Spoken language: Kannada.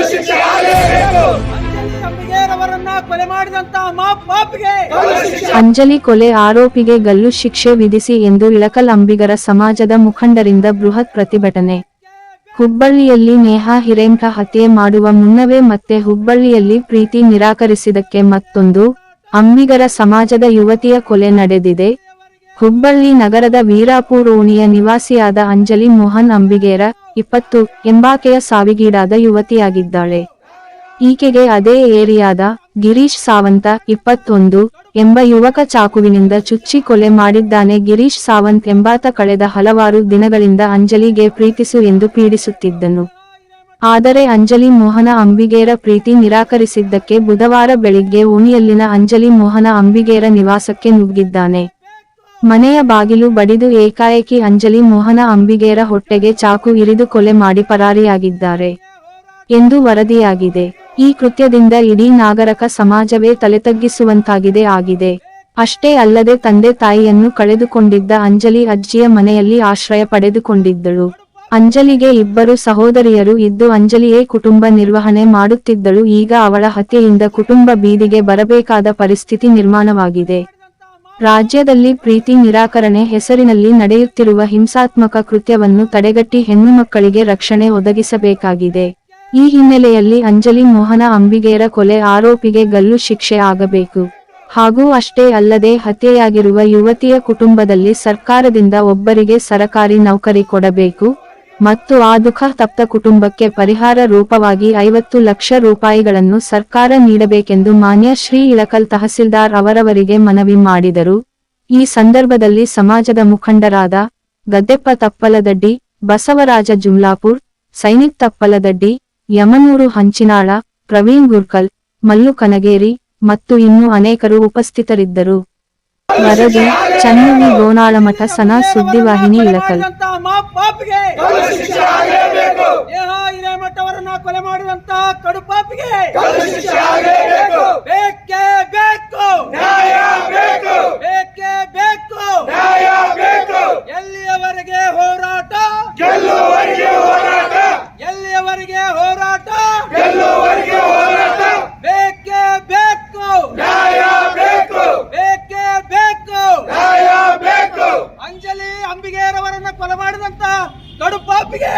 ಅಂಜಲಿ ಅಂಬಿಗೇರವರನ್ನ ಕೊಲೆ ಮಾಡಿದಂತ ಮಾ ಅಂಜಲಿ ಕೊಲೆ ಆರೋಪಿಗೆ ಗಲ್ಲು ಶಿಕ್ಷೆ ವಿಧಿಸಿ ಎಂದು ಇಳಕಲ್ ಅಂಬಿಗರ ಸಮಾಜದ ಮುಖಂಡರಿಂದ ಬೃಹತ್ ಪ್ರತಿಭಟನೆ. ಹುಬ್ಬಳ್ಳಿಯಲ್ಲಿ ನೇಹಾ ಹಿರೇಂಕ ಹತ್ಯೆ ಮಾಡುವ ಮುನ್ನವೇ ಮತ್ತೆ ಹುಬ್ಬಳ್ಳಿಯಲ್ಲಿ ಪ್ರೀತಿ ನಿರಾಕರಿಸಿದಕ್ಕೆ ಮತ್ತೊಂದು ಅಂಬಿಗರ ಸಮಾಜದ ಯುವತಿಯ ಕೊಲೆ ನಡೆದಿದೆ. ಹುಬ್ಬಳ್ಳಿ ನಗರದ ವೀರಾಪುರ ಓಣಿಯ ನಿವಾಸಿಯಾದ ಅಂಜಲಿ ಮೋಹನ್ ಅಂಬಿಗೇರ ಇಪ್ಪತ್ತು, ಎಂಬಾಕೆಯ ಸಾವಿಗೀಡಾದ ಯುವತಿಯಾಗಿದ್ದಾಳೆ. ಈಕೆಗೆ ಅದೇ ಏರಿಯಾದ ಗಿರೀಶ್ ಸಾವಂತ ಇಪ್ಪತ್ತೊಂದು, ಎಂಬ ಯುವಕ ಚಾಕುವಿನಿಂದ ಚುಚ್ಚಿ ಕೊಲೆ ಮಾಡಿದ್ದಾನೆ. ಗಿರೀಶ್ ಸಾವಂತ್ ಎಂಬಾತ ಕಳೆದ ಹಲವಾರು ದಿನಗಳಿಂದ ಅಂಜಲಿಗೆ ಪ್ರೀತಿಸು ಎಂದು ಪೀಡಿಸುತ್ತಿದ್ದನು. ಆದರೆ ಅಂಜಲಿ ಮೋಹನ ಅಂಬಿಗೇರ ಪ್ರೀತಿ ನಿರಾಕರಿಸಿದ್ದಕ್ಕೆ ಬುಧವಾರ ಬೆಳಿಗ್ಗೆ ಓಣಿಯಲ್ಲಿನ ಅಂಜಲಿ ಮೋಹನ ಅಂಬಿಗೇರ ನಿವಾಸಕ್ಕೆ ನುಗ್ಗಿದ್ದಾನೆ. ಮನೆಯ ಬಾಗಿಲು ಬಡಿದು ಏಕಾಏಕಿ ಅಂಜಲಿ ಮೋಹನ ಅಂಬಿಗೇರ ಹೊಟ್ಟೆಗೆ ಚಾಕು ಇರಿದು ಕೊಲೆ ಮಾಡಿ ಪರಾರಿಯಾಗಿದ್ದಾರೆ ಎಂದು ವರದಿಯಾಗಿದೆ. ಈ ಕೃತ್ಯದಿಂದ ಇಡೀ ನಾಗರಕ ಸಮಾಜವೇ ತಲೆತಗ್ಗಿಸುವಂತಾಗಿದೆ ಆಗಿದೆ. ಅಷ್ಟೇ ಅಲ್ಲದೆ ತಂದೆ ತಾಯಿಯನ್ನು ಕಳೆದುಕೊಂಡಿದ್ದ ಅಂಜಲಿ ಅಜ್ಜಿಯ ಮನೆಯಲ್ಲಿ ಆಶ್ರಯ ಪಡೆದುಕೊಂಡಿದ್ದಳು. ಅಂಜಲಿಗೆ ಇಬ್ಬರು ಸಹೋದರಿಯರು ಇದ್ದು ಅಂಜಲಿಯೇ ಕುಟುಂಬ ನಿರ್ವಹಣೆ ಮಾಡುತ್ತಿದ್ದಳು. ಈಗ ಅವಳ ಹತ್ಯೆಯಿಂದ ಕುಟುಂಬ ಬೀದಿಗೆ ಬರಬೇಕಾದ ಪರಿಸ್ಥಿತಿ ನಿರ್ಮಾಣವಾಗಿದೆ. ರಾಜ್ಯದಲ್ಲಿ ಪ್ರೀತಿ ನಿರಾಕರಣೆ ಹೆಸರಿನಲ್ಲಿ ನಡೆಯುತ್ತಿರುವ ಹಿಂಸಾತ್ಮಕ ಕೃತ್ಯವನ್ನು ತಡೆಗಟ್ಟಿ ಹೆಣ್ಣು ಮಕ್ಕಳಿಗೆ ರಕ್ಷಣೆ ಒದಗಿಸಬೇಕಾಗಿದೆ. ಈ ಹಿನ್ನೆಲೆಯಲ್ಲಿ ಅಂಜಲಿ ಮೋಹನ ಅಂಬಿಗೇರ ಕೊಲೆ ಆರೋಪಿಗೆ ಗಲ್ಲು ಶಿಕ್ಷೆ ಆಗಬೇಕು. ಹಾಗೂ ಅಷ್ಟೇ ಅಲ್ಲದೆ ಹತ್ಯೆಯಾಗಿರುವ ಯುವತಿಯ ಕುಟುಂಬದಲ್ಲಿ ಸರ್ಕಾರದಿಂದ ಒಬ್ಬರಿಗೆ ಸರಕಾರಿ ನೌಕರಿ ಕೊಡಬೇಕು. ಮತ್ತು ಆ ದುಃಖ ತಪ್ತ ಕುಟುಂಬಕ್ಕೆ ಪರಿಹಾರ ರೂಪವಾಗಿ ಐವತ್ತು ಲಕ್ಷ ರೂಪಾಯಿಗಳನ್ನು ಸರ್ಕಾರ ನೀಡಬೇಕೆಂದು ಮಾನ್ಯ ಶ್ರೀ ಇಳಕಲ್ ತಹಸೀಲ್ದಾರ್ ಅವರವರಿಗೆ ಮನವಿ ಮಾಡಿದರು. ಈ ಸಂದರ್ಭದಲ್ಲಿ ಸಮಾಜದ ಮುಖಂಡರಾದ ಗದ್ದೆಪ್ಪ ತಪ್ಪಲದಡ್ಡಿ, ಬಸವರಾಜ ಜುಮ್ಲಾಪುರ್, ಸೈನಿಕ್ ತಪ್ಪಲದಡ್ಡಿ, ಯಮನೂರು ಹಂಚಿನಾಳ, ಪ್ರವೀಣ್ ಗುರ್ಕಲ್, ಮಲ್ಲು ಕನಗೇರಿ ಮತ್ತು ಇನ್ನೂ ಅನೇಕರು ಉಪಸ್ಥಿತರಿದ್ದರು. ವರದಿ ಚನ್ನವಿ ಗೋನಾಳಮಠ ಸನಾ ಸುದ್ದಿವಾಹಿನಿ ಇಳಕಲ್. ಕೊಲೆ ಮಾಡಿದಂತ ಕಡು ಪಾಪಿಗೆ. ಒಪ್ಪಿಗೆ